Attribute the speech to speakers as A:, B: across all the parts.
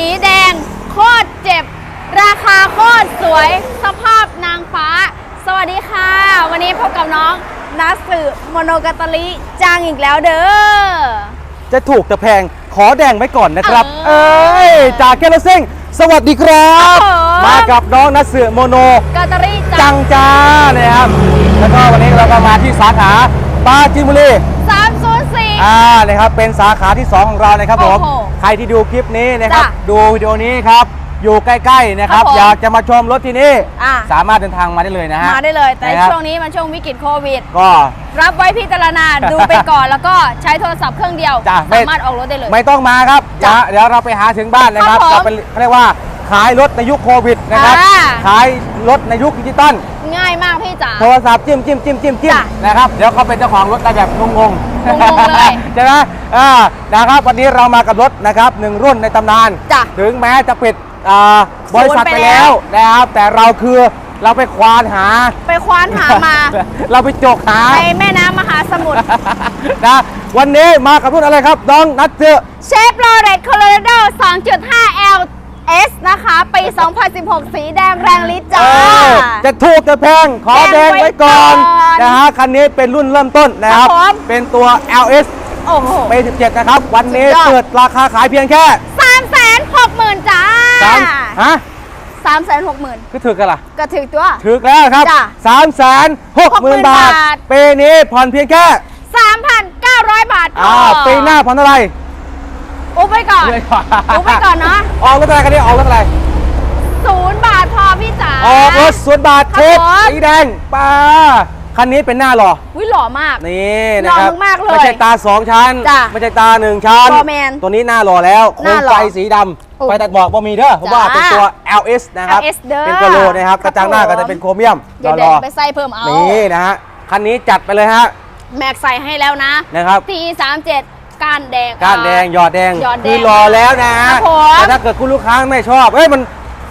A: สีแดง โคตรเจ็บ ราคาโคตรสวย สภาพนางฟ้า สวัสดีค่ะ วันนี้พบกับน้องนัสสึโมโนกาตาลิจางอีกแล้วเด้อ
B: จะถูกจะแพงขอแดงไว้ก่อนนะครับ
A: เอ
B: เอ้
A: อ
B: ยจากแคลเซิงสวัสดีครับ
A: ครับผม
B: มากับน้องนัสเสือโมโน
A: กาตาลิจา
B: จั
A: ง
B: งจ้านะครับแล้วก็วันนี้เราก็มาที่สาขาปราจีนบุรี
A: 304
B: อ่านะครับเป็นสาขาที่ 2 ของเรานะครับผม
A: โอ้โห
B: ใครที่ดูคลิปนี้นะครับ
A: จ้ะ
B: ดูวิดีโอนี้ครับ อยู่ใกล้ๆนะครับ
A: ครับผม
B: อยากจะมาชมรถที่นี่
A: อะ
B: สามารถเดินทางมาได้เลยนะฮะ
A: มาได้เลย แต่
B: นะครับ
A: ช่วงนี้มันช่วงวิกฤตโควิด
B: ก็
A: รับไว้พิจารณา ดูไปก่อนแล้วก็ใช้โทรศัพท์เครื่องเดียว
B: จ้ะไม่
A: สามารถออกรถได้เลย
B: ไม่ต้องมาครับ
A: จ้ะ
B: เดี๋ยวเราไปหาถึงบ้านนะครับ
A: ครับผม
B: เราเป็นเขาเรียกว่า ขายรถในยุคโควิดนะครับ
A: อ่า
B: ขายรถในยุคดิจิตอล
A: ง่ายมากพี่จ๋า
B: โทรศัพท์จิ้มจิ้มจิ้มจิ้มจิ้ม
A: จ้ะ
B: นะครับ เดี๋ยวเขาเป็นเจ้าของรถได้แบบงงงๆ
A: งงๆเลย
B: ใช่ไหมอ่านะครับ วันนี้เรามากับรถนะครับหนึ่งรุ่นในตำนาน
A: จ้ะ
B: ถึงแม้จะปิดอ่าบริษัท
A: ศูนย์
B: ไป
A: ไปแล้
B: แล้ว
A: ว
B: นะครับ แต่เราคือเราไปควานหา
A: ไปควานหามา
B: เราไปจกหา
A: ไปแม่น้ำมหาสมุทร
B: นะวันนี้มากับรุ่นอะไรครับ น้องนัทเจอ
A: เชฟโรเลตโคโลราโด 2.5 LS นะคะ ปี 2016 สีแดงแรงฤทธิ์จ้า
B: เออจะถูกจะแพงขอแดงไว้ก่อน
A: แดงไว้ก่อน
B: นะฮะคันนี้เป็นรุ่นเริ่มต้นนะครับ
A: ครับผม
B: เป็นตัว LS
A: โอ้โห
B: ปี17นะครับ วันนี้
A: สุดยอด
B: เปิดราคาขายเพียงแค่
A: 360,000จ้า
B: สามฮะ
A: 360,000
B: คือถือกันล่ะ
A: ก็ถึงตัว
B: ถือแล้วครับ
A: จ้ะ
B: 3 6 0 0 0 0บาท
A: บาท
B: ปีนี้ผ่อนเพียงแค่
A: 3,900 บาทพอ
B: อ่าปีหน้าผ่อนเท่าไหร่
A: อุบไปก่อน
B: เลยก่อน
A: อุบไปก่อนเนาะ
B: ออกรถอะไรคันนี้ออกรถอะไร
A: ศูนย์บาทพอพี่จ๋า
B: ออกรถสวนบาท
A: ครั
B: เท
A: บ
B: ป
A: ผม
B: สีแดงป้าคันนี้เป็นหน้าหรอ
A: วิหล่อมาก
B: นี่นะครับ
A: หล่อมากๆเลย
B: ไม่ใช่ตาสองชั้น
A: จ้ะ
B: ไม่ใช่ตาหนึ่งชั้น
A: บอแมน
B: ตัวนี้หน้าหล่อแล้วโค
A: หน้ามหล่อ
B: ไฟสีด
A: โอ้ำ
B: ไฟตัดหมอกบ่มีเด้อผมว่า
A: จ้ะ
B: เป็นตัว LS นะครับ
A: LS เด้อ
B: เป็นตัวโลนะครับ
A: ค
B: ก
A: รับ
B: ระจังหน้า
A: ผม
B: ก็จะเป็นโครเมียม
A: เดี๋ยว
B: ห
A: เดี๋
B: ล่
A: ยว
B: อ
A: ไปใส่เพิ่มเอา
B: ๆนี่นะฮะคันนี้จัดไปเลยฮะ
A: แม็กใส่ให้แล้วนะ
B: นะครับ
A: ที37 ก้านแดง
B: ก้านแดงหยอดแดง
A: หยอดแดง
B: คือรอแล้วนะครับ
A: ผม
B: แต่ถ้าเกิดคุณลูกค้าไม่ชอบเอ้ยมัน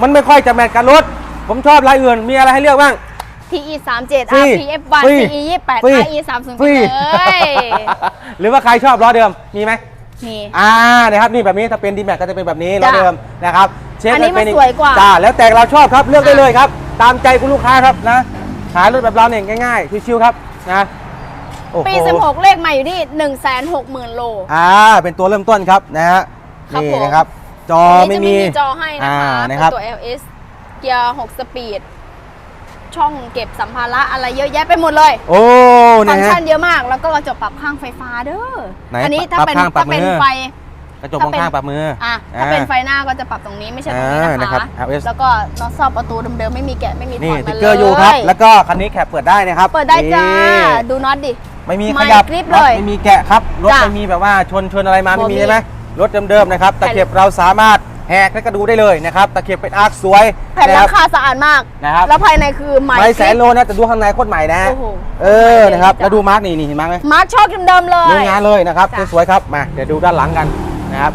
B: มันไม่ค่อยจะแมทกับรถ ผมชอบลายอื่นมีอะไรให้เลือกบ้าง
A: ทีอี37
B: ฟรี
A: RPF 1
B: ฟรี
A: CE 28
B: ฟรี
A: IE 30
B: ฟรี
A: เลย
B: หรือว่าใครชอบล้อเดิมมีไหม
A: นี่
B: อ่านะครับนี่แบบนี้ถ้าเป็นดีแม็กก็จะเป็นแบบนี้ล้อ
A: จ้ะ
B: เดิมนะครับเชฟ
A: อันนี้
B: จะเป็
A: มันสวยกว่า
B: จ้าแล้วแต่เราชอบครับเลือกได้
A: อะ
B: เลยครับ ตามใจคุณลูกค้าครับนะขายรถแบบเราเนี่ยง่ายๆชิวๆครับนะโอ้โห
A: ปี 16 เลขใหม่อยู่ที่ 160,000 โล
B: อ่า เป็นตัวเริ่มต้นครับนะฮะ
A: ครับ
B: นี่
A: ผม
B: นะครับ จอ
A: อัน
B: ไม่
A: นี้จะ
B: มี
A: มีจอให้นะคะ
B: อ่า
A: เป็
B: นะ
A: น
B: ครับ
A: ตัว LS เกียร์ 6 สปีด ช่องเก็บสัมภาระอะไรเยอะแยะไปหมดเลย
B: โอ้
A: ฟั
B: นะ
A: งก์
B: ฮะ
A: ชันเยอะมาก แล้วก็กระจกปรับข้างไฟฟ้าเด้อ
B: ไหน
A: อันี้ถ้า
B: ปรับ
A: เป็น
B: ข้างปรับ
A: ถ้าเป็น
B: มือ
A: ไฟ
B: กระจกมองข้างปรับมือ
A: อะ ถ้าเป็นไฟหน้าก็จะปรับตรงนี้ไม่ใช่ตรงนี้
B: อ่า
A: นะ
B: นะครั
A: คะ
B: บ LS
A: แล้วก็น็อตซอบประตูเดิมๆไม่มีแกะไม่มีถ
B: นี่
A: อด
B: ติ๊
A: มาก
B: เกอร์อยู่ครับ
A: เลย
B: แล้วก็คันนี้แคปเปิดได้นะครับ
A: เปิดได้จ้า
B: นี่
A: ดูน็อตดิ
B: ไม่มี
A: ไม่
B: ขยับ
A: กริบ
B: รถ
A: เลย
B: ไม่มีแกะครับรถ
A: จ้ะ
B: ไม่มีแบบว่าชนชนอะไรมา
A: บ่
B: ไม่มี
A: มี
B: ใช่ไหมรถเดิมๆนะครับตะเข็บเราสามารถแหกและก็ดูได้เลยนะครับตะเข็บเป็นอาร์คสวย
A: แผ่นห
B: นะ
A: ลั
B: ครั
A: งคาสะอาดมาก
B: นะครับ
A: แล้วภายในคือไม้
B: ไม่
A: ก
B: แส
A: ริ
B: น
A: บ
B: โลนะแต่ดูข้างในโคตรใหม่นะ
A: โอ้โห
B: เออนะครับ
A: จ้ะ
B: แล้วดูมาร์กนี่นี่เห็นมาร์กไหม
A: มาร์คชอบเดิมๆเลย
B: เรื่องงานเลยนะครับ
A: จ้ะ
B: สวยๆครับมาเดี๋ยวดูด้านหลังกันนะครับ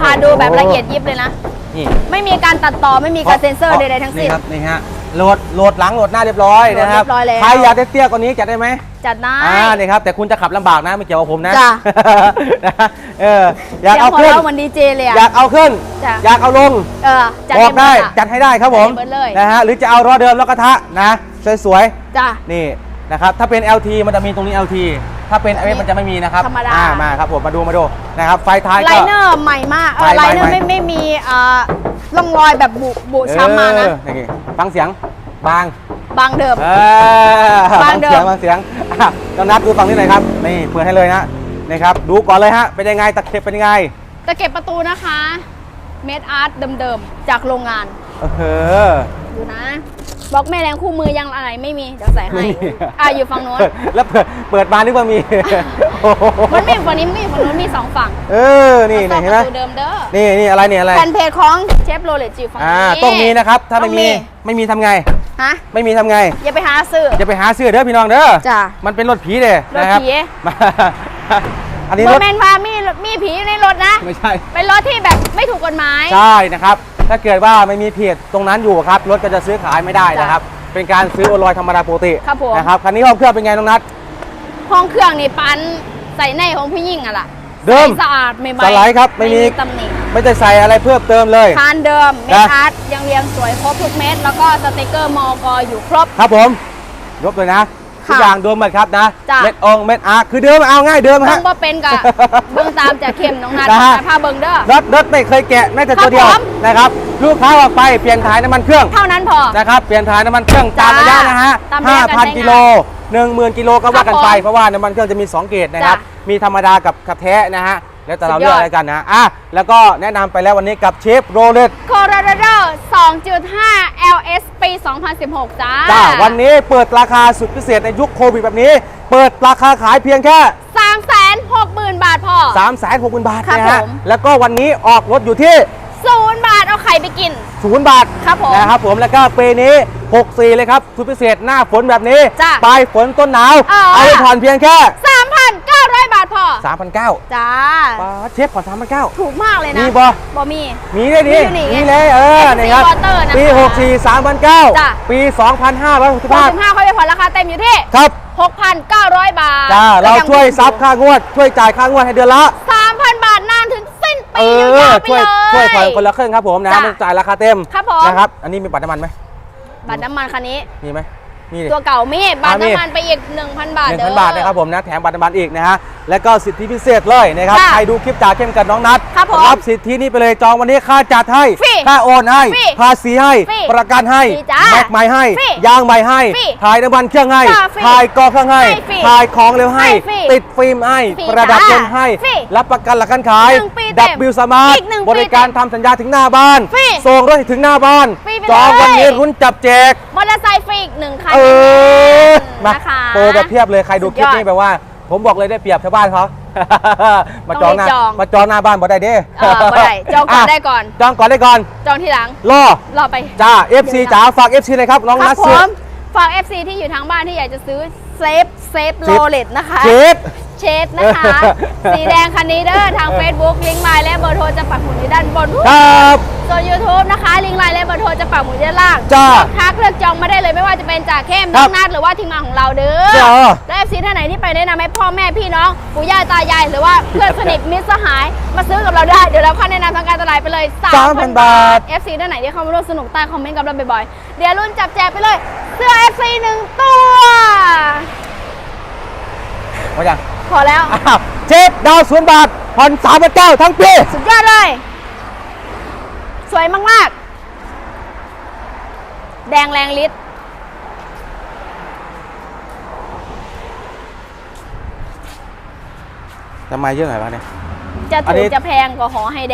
A: พาดูแบบละเอียดยิบเลยนะ
B: นี่
A: ไม่มีการตัดต่อไม่มีการเซ็นเซอร์ใดๆทั้งสิ้น
B: นี่ครับนี่ฮะ โหลดโหลดหลังโหลดหน้าเรียบร้อย
A: โหลด
B: นะครับ
A: เรียบร้อยแล้ว
B: ใครอยากได้เตี้ยกว่านี้จัดได้ไหม
A: จัดได้
B: อ่านี่ครับแต่คุณจะขับลำบากนะไม่เกี่ยวกับผมนะ
A: จ้ะ
B: นะเอออยาก
A: เสียง
B: เอา
A: หัว
B: ขึ้น
A: เราะเหมือนดีเจเลยอะ
B: อยากเอาขึ้น
A: จ้ะ
B: อยากเอาลง
A: เออ จัด
B: บอกได้
A: ให้หมอะ
B: จัดให้ได้ครับผม
A: จัดให้หมดเลย
B: นะฮะหรือจะเอาล้อเดิมล้อกระทะนะสวย
A: จ้ะ
B: ๆนี่นะครับถ้าเป็น LT มันจะมีตรงนี้ LT ถ้าเป็น
A: อันนี้
B: LS มันจะไม่มีนะครับ
A: ธรรมดา
B: อ่มาครับผมมาดูมาดูนะครับไฟท้าย
A: ไล
B: ก็
A: เนอร์ใหม่มากเออ
B: ใหม่
A: ไลเนอร์
B: ใหม่
A: ไม่ไม่มีเอ่อ ร่องรอยแบบบุบุช้ำมานะ
B: เออนี่ฟังเสียงบาง
A: บางเดิม
B: เออบา
A: งเดิม
B: เสียงบางเสียงอะน้องนัดดูฝั่งนี้หน่อยครับ นี่เปิดให้เลยนะนี่ครับ ดูก่อนเลยฮะ เป็นยังไง ตะเข็บเป็นยังไง
A: ตะเก็บประตูนะคะเมดอาร์ตเดิมๆ จากโรงงาน
B: เออ
A: ดูนะ บล็อกแม่แรงคู่มือยังอะไรไม่มีเดี๋ยวใส่ให้
B: ไม่มี
A: อะอยู่ฝั่งโน้น
B: เปิดแล้วเปิดเปิดมานึกว่ามีโอ้โห
A: มันมีฝั่งนี้มันมีฝั่งโน้นมีสองฝั่ง
B: เออนี่
A: แล้ว
B: นี่
A: ก็
B: เห็นไหม
A: ประตูเดิมเด้อ
B: นี่นี่อะไรเนี่ยอะไร
A: แฟนเพจของเชฟโรเลตจิวฝั่ง
B: อ่า
A: นี้
B: ต้องมีนะครับถ้าไม่
A: ต้อง
B: มี
A: มี
B: ไม่มีทำไง
A: ฮะ
B: ไม่มีทำไง
A: อย่าไปหาซื้อ
B: อย่าไปหาซื้อเด้อพี่น้องเด้อ
A: จ้ะ
B: มันเป็นรถผีเด้
A: รถ
B: นะครับ
A: ผี
B: มาอันนี้
A: โม
B: รถ
A: เมนต์ว่ามีมีผีในรถนะ
B: ไม่ใช่
A: เป็นรถที่แบบไม่ถูกกฎหมาย
B: ใช่นะครับ ถ้าเกิดว่าไม่มีเพจตรงนั้นอยู่ครับรถก็จะซื้อขายไม่ได้นะครับ เป็นการซื้อโอนลอยธรรมดาปกติ
A: ครับผม
B: นะครับคันนี้ห้องเครื่องเป็นไงน้องนัท
A: ห้องเครื่องนี่ปันใส่ในของผู้หญิงอะล่ะ
B: เดิม
A: ใสสะอาดใหม่ๆ
B: สไลด์ครับไม่มี
A: ตำหนิ
B: ไม่ได้ใส่อะไรเพิ่มเติมเลย
A: คานเดิมเม็ด
B: นะ
A: อาร์ตยังเรียงสวยครบทุกเม็ดแล้วก็สติกเกอร์มอกออยู่ครบ
B: ครับผมยกเลยนะ ทุก
A: ค่ะ
B: อย่างเดิมหมดครับนะ
A: จ้ะ
B: เม็ดองเม็ดอาร์คือเดิมเอาง่ายเดิม
A: เบิ่
B: ฮะ
A: งบ่เป็นกะเบิ่งตามจะเข้มน้องนัด
B: นะฮะ
A: พาเบิ่งเด้อ
B: รถรถไม่เคยแกะแม้แต่
A: ครับ
B: ตัวเดียว
A: ผม
B: นะครับลูกค้าออกไปเปลี่ยนถ่ายน้ำมันเครื่อง
A: เท่านั้นพอ
B: นะครับเปลี่ยนถ่ายน้ำมันเครื่องตามระยะนะฮะ
A: ตามระยะการใช้งาน
B: 5,000กิโล10,000กิโลก็ว่ากันไป
A: ครับผม
B: เพราะว่าน้ำมันเครื่องจะมี 2 เกรดนะครับ
A: จ้ะ
B: มีธรรมดากับกับแท้นะฮะ แล้วแต่เรา
A: สุดยอด
B: เลือกอะไรกันนะอะแล้วก็แนะนำไปแล้ววันนี้กับเชฟโรเลต
A: โคโรราโด2.5 LS ปี 2016 จ้า
B: จ้า วันนี้เปิดราคาสุดพิเศษในยุคโควิดแบบนี้ เปิดราคาขายเพียงแค่
A: 360,000 บาทพอ
B: 3 6 0 0 0 0 บาท
A: ครับ
B: นะฮะ
A: ผม
B: แล้วก็วันนี้ออกรถอยู่ที่
A: ศูนย์บาทเอาไข่ไปกิน
B: 0 บาท
A: ครับผม
B: นะครับผมแล้วก็ปีนี้ 64 เลยครับสุดพิเศษหน้าฝนแบบนี้
A: จ้ะ
B: ปลายฝนต้นหนาว
A: เออ
B: เอาไปผ่อนเพียงแค่
A: 3,900บาทพอ
B: 3,900
A: จ้า
B: ป้าเชฟผ่อน3,900
A: ถูกมากเลยนะ
B: มีบ่
A: บ่มี
B: มีได้ดี
A: มีอยู่นี่ไง
B: มีเลยเออ
A: FC
B: นี่ครับ
A: Water นะคะ
B: ปี64 3,900
A: จ้ะ
B: ปี2,565
A: 65ค่อยไปผ่อนราคาเต็มอยู่ที่
B: ครับ
A: 6,900 บาท
B: จ้า เรา
A: ก็ง
B: ช่วยซับค่างวด ช่วยจ่ายค่างวดให้เดือนละ
A: 3,000 บาทนานถึงสิ้น
B: เอ
A: ปียา
B: อ
A: วๆไป
B: ช่วย
A: เลย
B: ช่วยผ่อนคนละครึ่งครับผมนะ
A: จ้ะ
B: ไม่จ่ายราคาเต็ม
A: ครับผม
B: นะครับ อันนี้มีบัตรน้ำมันไหม
A: บัตรน้ำมันคันนี้
B: มีไหม มีดิ
A: ตัวเก่ามีบัตร
B: อ่ามี
A: น้ำมันไปอีก 1,000 บาท
B: หนึ่ง
A: เด้
B: พัน
A: อ
B: บาทนะครับผมนะแถมบัตรน้ำมันอีกนะฮะแล้วก็สิทธิพิเศษเลยนะครับ
A: ค่ะ
B: ใครดูคลิปจ่าเข้มกับน้องนัด
A: ครับผม
B: รับสิทธินี้ไปเลยจองวันนี้ค่าจัดให้
A: ฟรี
B: ค่าโอนให้
A: ฟรี
B: ภาษีให้
A: ฟรี
B: ประกันให้
A: ฟรีจ้า
B: แม็กใหม่ให้
A: ฟรี
B: ยางใหม่ให้
A: ฟรี
B: ถ่ายน้ำมันเครื่องให้
A: จ้าฟรี
B: ถ่ายกอเครื่องให้
A: ให้ฟรี
B: ถ่ายของเร็วให้
A: ให้ฟรี
B: ติดฟิล์มให้
A: ฟรี
B: ประดับย
A: จ้าน
B: ต์ให้
A: ฟรี
B: รับประกันหลักการขาย
A: หนึ่งปีเต็
B: ดับ
A: ม
B: บิลสมาร์ท
A: อีกหนึ่งปี
B: บริการทำสัญญาถึงหน้าบ้าน
A: ฟรี
B: ส่งรถให้ถึงหน้าบ้าน
A: ฟรีไป
B: จอง
A: เลย
B: วันนี้รุ้นจับแจก
A: มอเตอร์ไซค์ฟรีอีกหนึ่งคัน
B: เออมา
A: นะคะ
B: โปรแบบเพียบเลยใครดูคลิป
A: สุดยอด
B: นี้แปลว่า ผมบอกเลยได้เปรียบชาวบ้านเขา มาจองหน้า
A: ต้องรีบจอง
B: มาจองหน้าบ้านบ่ได้เด้
A: เออบ่ได้จองก่อนะได้ก่อน
B: จองก่อนได้ก่อน
A: จองทีหลัง
B: รอ
A: รอไป
B: จ้า FC จ๋าฝาก FC เลยครับน้อง
A: ค
B: นั
A: รั
B: ท
A: บผ
B: เสือ
A: มฝาก FC ที่อยู่ทางบ้านที่อยากจะซื้อเซฟเซฟโรเลตนะคะ
B: เจ็ด
A: เชดนะคะ สีแดงคันนี้เด้อทาง Facebook ลิงก์ไลน์และเบอร์โทรจะปักหมุดอยู่ด้านบน
B: ครับ
A: ส่วน YouTube นะคะ ลิงก์ไลน์และเบอร์โทรจะปักหมุดอยู่ด้านล่าง
B: จ้า
A: เลือกทักเลือกจองมาได้เลยไม่ว่าจะเป็นจ่าเข้ม
B: ครั
A: น้
B: บ
A: องนัดหรือว่าทีมงานของเราเด้
B: จ้า
A: อและ FC ท่านไหนที่ไปแนะนำให้พ่อแม่พี่น้องปู่ย่าตายายหรือว่าเพื่อนสนิทมิตรสหาย มาซื้อกับเราได้ เดี๋ยวเราค่าแนะนำทางการตลาดไปเลย
B: 3,000บาท
A: FC ท่านไหนที่เข้ามาร่วมสนุกใต้คอมเมนต์กับเราบ่อยๆเดี๋ยวรุ่นจับแจกไปเลยเสื้อ FC หนึ่งตัว
B: มาอย่าง
A: พอแล้ว
B: อ้าวเจ็ดดาวศูนย์บาทผ่อนสามพันเก้าทั้งปี
A: สุดยอดเลย สวยมาก ๆ แดงแรงฤทธิ์
B: ทำไมเยอะหน่อยวะเนี่ย
A: จะ
B: อัน
A: ถู
B: นี้
A: กจะแพงก็ขอให้แดง